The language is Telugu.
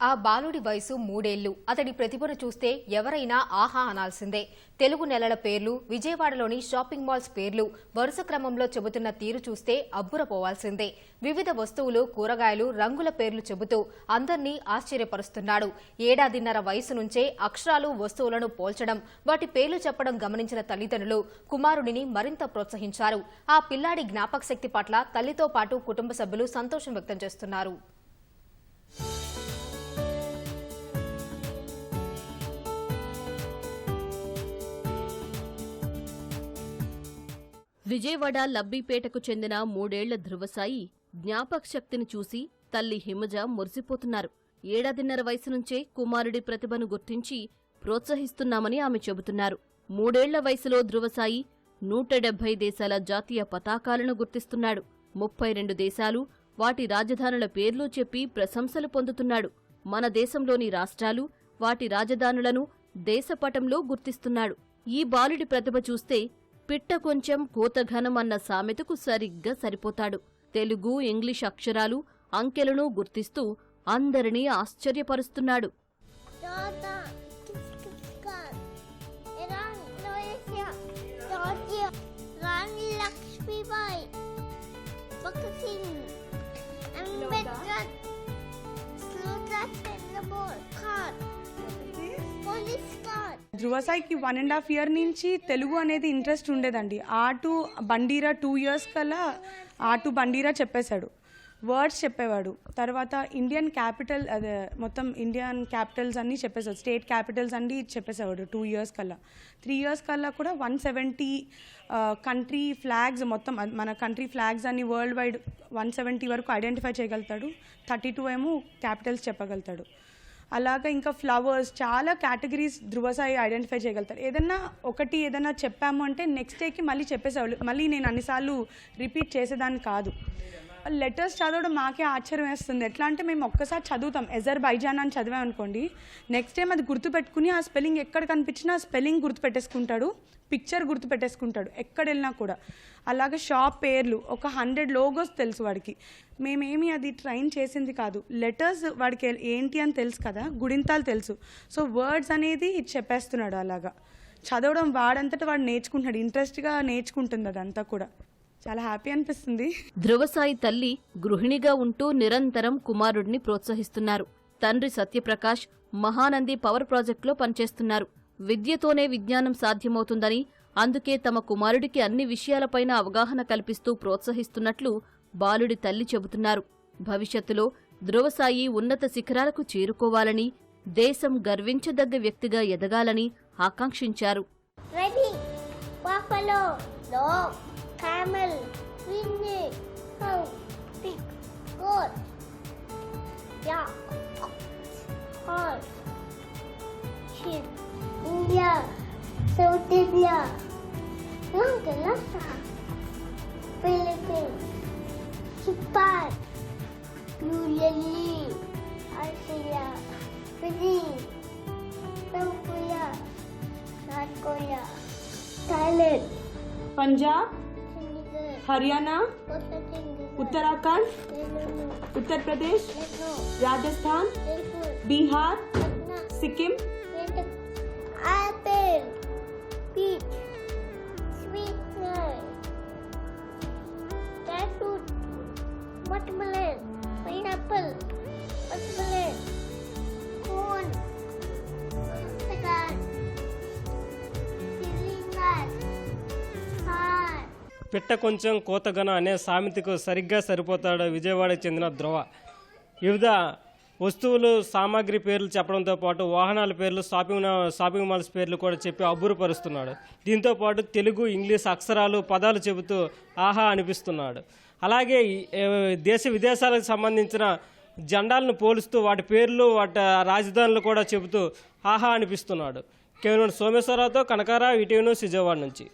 ఆ బాలుడి వయసు మూడేళ్ళు. అతడి ప్రతిభను చూస్తే ఎవరైనా ఆహా అనాల్సిందే. తెలుగు నెలల పేర్లు విజయవాడలోని షాపింగ్ మాల్స్ పేర్లు వరుస క్రమంలో చెబుతున్న తీరు చూస్తే అబ్బురపోవాల్సిందే. వివిధ వస్తువులు కూరగాయలు రంగుల పేర్లు చెబుతూ అందర్నీ ఆశ్చర్యపరుస్తున్నాడు. ఏడాదిన్నర వయసు నుంచే అక్షరాలు వస్తువులను పోల్చడం వాటి పేర్లు చెప్పడం గమనించిన తల్లిదండ్రులు కుమారుడిని మరింత ప్రోత్సహించారు. ఆ పిల్లాడి జ్ఞాపక శక్తి పట్ల తల్లితో పాటు కుటుంబ సభ్యులు సంతోషం వ్యక్తం చేస్తున్నారు. విజయవాడ లబ్బీపేటకు చెందిన మూడేళ్ళ ధృవసాయి జ్ఞాపక శక్తిని చూసి తల్లి హిమజ మురిసిపోతున్నారు. ఏడాదిన్నర వయసు నుంచే కుమారుడి ప్రతిభను గుర్తించి ప్రోత్సహిస్తున్నామని ఆమె చెబుతున్నారు. మూడేళ్ళ వయసులో ధృవసాయి నూట డెబ్బై దేశాల జాతీయ పతాకాలను గుర్తిస్తున్నాడు. ముప్పై రెండు దేశాలు వాటి రాజధానుల పేర్లు చెప్పి ప్రశంసలు పొందుతున్నాడు. మన దేశంలోని రాష్ట్రాలు వాటి రాజధానులను దేశపటంలో గుర్తిస్తున్నాడు. ఈ బాలుడి ప్రతిభ చూస్తే పిట్ట కొంచెం కోతఘనం అన్న సామెతకు సరిగ్గా సరిపోతాడు. తెలుగు ఇంగ్లీష్ అక్షరాలు అంకెలను గుర్తిస్తూ అందరినీ ఆశ్చర్యపరుస్తున్నాడు. Dada, Kiskiskan, యువసాయికి వన్ అండ్ హాఫ్ ఇయర్ నుంచి తెలుగు అనేది ఇంట్రెస్ట్ ఉండేదండి. ఆటు బండీరా టూ ఇయర్స్ కల్లా ఆటు బండీరా చెప్పేశాడు. వర్డ్స్ చెప్పేవాడు. తర్వాత ఇండియన్ క్యాపిటల్ అదే మొత్తం ఇండియన్ క్యాపిటల్స్ అన్నీ చెప్పేసాడు స్టేట్ క్యాపిటల్స్ అన్నీ చెప్పేసేవాడు టూ ఇయర్స్ కల్లా. త్రీ ఇయర్స్ కల్లా కూడా వన్ సెవెంటీ కంట్రీ ఫ్లాగ్స్ మొత్తం మన కంట్రీ ఫ్లాగ్స్ అన్ని వరల్డ్ వైడ్ వన్ సెవెంటీ వరకు ఐడెంటిఫై చేయగలుగుతాడు. థర్టీ టూ ఏమో క్యాపిటల్స్ చెప్పగలుగుతాడు. అలాగా ఇంకా ఫ్లవర్స్ చాలా కేటగిరీస్ ధృవసాయి ఐడెంటిఫై చేయగలుగుతారు. ఏదన్నా ఒకటి ఏదన్నా చెప్పాము అంటే నెక్స్ట్ డేకి మళ్ళీ చెప్పేసేవాళ్ళు. మళ్ళీ నేను అన్నిసార్లు రిపీట్ చేసేదాన్ని కాదు. లెటర్స్ చదవడం మాకే ఆశ్చర్యం వేస్తుంది. ఎట్లా అంటే మేము ఒక్కసారి చదువుతాం. ఎజర్ బైజాన్ అని చదివాం అనుకోండి. నెక్స్ట్ టైం అది గుర్తుపెట్టుకుని ఆ స్పెల్లింగ్ ఎక్కడ కనిపించినా ఆ స్పెల్లింగ్ గుర్తుపెట్టేసుకుంటాడు. పిక్చర్ గుర్తుపెట్టేసుకుంటాడు ఎక్కడ వెళ్ళినా కూడా. అలాగే షాప్ పేర్లు ఒక హండ్రెడ్ లోగోస్ తెలుసు వాడికి. మేమేమి అది ట్రైన్ చేసింది కాదు. లెటర్స్ వాడికి ఏంటి అని తెలుసు కదా గుడింతాలు తెలుసు. సో వర్డ్స్ అనేది చెప్పేస్తున్నాడు అలాగా. చదవడం వాడంతటా వాడు నేర్చుకుంటున్నాడు. ఇంట్రెస్ట్గా నేర్చుకుంటుంది అదంతా కూడా. చాలా హ్యాపీ అనిపిస్తుంది. ధృవసాయి తల్లి గృహిణిగా ఉంటూ నిరంతరం కుమారుడిని ప్రోత్సహిస్తున్నారు. తండ్రి సత్యప్రకాష్ మహానంది పవర్ ప్రాజెక్టులో పనిచేస్తున్నారు. విద్యతోనే విజ్ఞానం సాధ్యమవుతుందని అందుకే తమ కుమారుడికి అన్ని విషయాలపైన అవగాహన కల్పిస్తూ ప్రోత్సహిస్తున్నట్లు బాలుడి తల్లి చెబుతున్నారు. భవిష్యత్తులో ధృవసాయి ఉన్నత శిఖరాలకు చేరుకోవాలని దేశం గర్వించదగ్గ వ్యక్తిగా ఎదగాలని ఆకాంక్షించారు. camel, guinea, cow, pig, goat, yak, horse, sheep, India, South India, Lanka, Philippines, Japan, Usually, Australia, Fiji, South Korea, North Korea, Thailand, Punjab, Haryana Uttarakhand Uttar Pradesh Rajasthan Bihar Sikkim watermelon, pineapple, watermelon, corn. పిట్ట కొంచెం కోతగన అనే సామెతకు సరిగ్గా సరిపోతాడు విజయవాడకు చెందిన ధ్రువ వివిధ వస్తువులు సామాగ్రి పేర్లు చెప్పడంతో పాటు వాహనాల పేర్లు షాపింగ్ షాపింగ్ మాల్స్ పేర్లు కూడా చెప్పి అబ్బురుపరుస్తున్నాడు. దీంతో పాటు తెలుగు ఇంగ్లీష్ అక్షరాలు పదాలు చెబుతూ ఆహా అనిపిస్తున్నాడు. అలాగే దేశ విదేశాలకు సంబంధించిన జెండాలను పోలుస్తూ వాటి పేర్లు వాటి రాజధానులు కూడా చెబుతూ ఆహా అనిపిస్తున్నాడు. కేవలం సోమేశ్వరరావుతో కనకారావు ఇటీవను న్యూస్ విజయవాడ నుంచి.